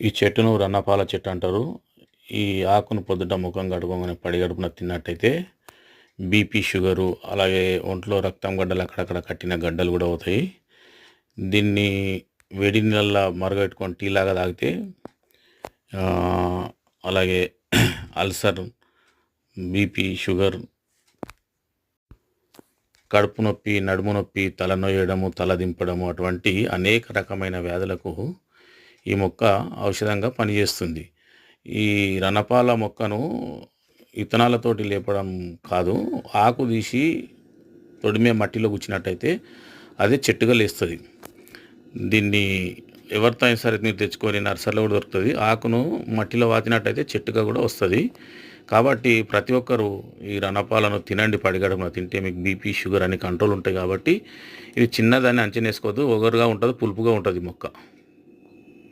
ఈ చెట్టును రన్నపాల చెట్టు అంటారు. ఈ ఆకును పొద్దుట ముఖం కడుకోగానే పడిగడుపున తిన్నట్టయితే బీపీ షుగరు అలాగే ఒంట్లో రక్తం గడ్డలు అక్కడక్కడ కట్టిన గడ్డలు కూడా అవుతాయి. దీన్ని వేడి నీళ్ళల్లో మరగబెట్టుకొని టీ లాగా తాగితే అలాగే అల్సర్ బీపీ షుగర్ కడుపు నొప్పి నడుము నొప్పి తలనొయ్యడము తల దింపడము అటువంటి అనేక రకమైన వ్యాధులకు ఈ మొక్క ఔషధంగా పనిచేస్తుంది. ఈ రణపాల మొక్కను ఇత్తనాలతోటి లేపడం కాదు ఆకు తీసి తొడిమే మట్టిలో కూర్చున్నట్టయితే అదే చెట్టుగా లేస్తుంది. దీన్ని ఎవరితో అయినా సరే మీరు తెచ్చుకొని నర్సరీలో కూడా దొరుకుతుంది. ఆకును మట్టిలో వాతినట్టయితే చెట్టుగా కూడా వస్తుంది. కాబట్టి ప్రతి ఒక్కరూ ఈ రణపాలను తినండి పడిగడమున తింటే మీకు బీపీ షుగర్ అని కంట్రోల్ ఉంటాయి కాబట్టి ఇది చిన్నదాన్ని అంచనేసుకోవద్దు ఒగరుగా ఉంటుంది పులుపుగా ఉంటుంది మొక్క.